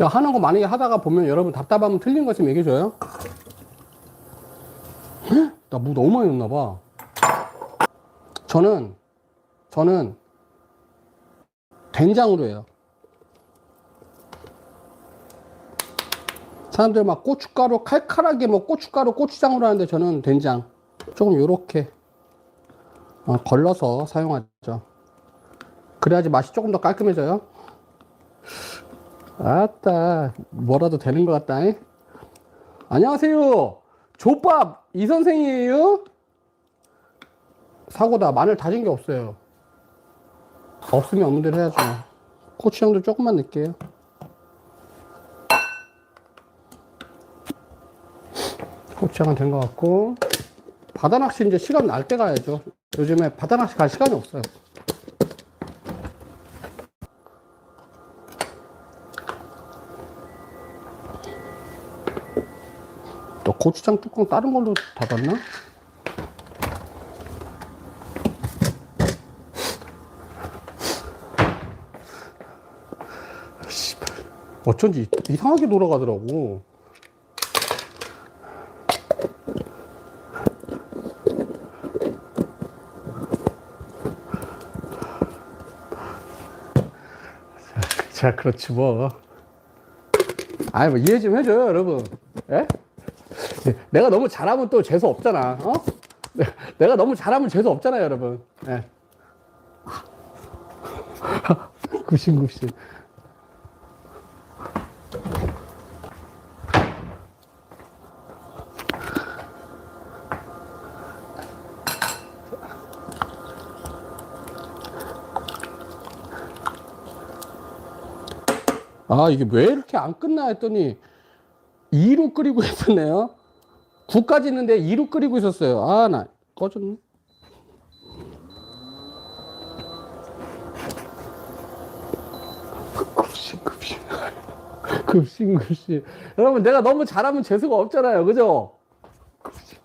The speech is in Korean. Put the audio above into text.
야, 하는 거 만약에 하다가 보면 여러분 답답하면 틀린 거 있으면 얘기해줘요. 나 무 너무 많이 넣나 봐. 저는, 저는 된장으로 해요. 사람들 막 고춧가루 칼칼하게 뭐 고춧가루 고추장으로 하는데 저는 된장 조금 요렇게 어, 걸러서 사용하죠. 그래야지 맛이 조금 더 깔끔해져요. 아따 뭐라도 되는 것 같다. 잉? 안녕하세요. 족밥 이 선생이에요? 사고다 마늘 다진 게 없어요. 없으면 없는 대로 해야죠. 고추장도 조금만 넣을게요. 고추장은 된 것 같고 바다 낚시 이제 시간 날 때 가야죠. 요즘에 바다 낚시 갈 시간이 없어요. 또 고추장 뚜껑 다른 걸로 닫았나? 어쩐지 이상하게 돌아가더라고. 자, 그렇지 뭐. 아이 뭐 이해 좀 해줘요, 여러분. 예? 내가 너무 잘하면 또 재수 없잖아. 어? 내가 너무 잘하면 재수 없잖아요, 여러분. 예. 굽신굽신. 아, 이게 왜 이렇게 안 끝나 했더니 2로 끓이고 있었네요. 9까지 있는데 2로 끓이고 있었어요. 아, 나 꺼졌네. 급식급식. 급식급식. 여러분, 내가 너무 잘하면 재수가 없잖아요. 그죠? 급식.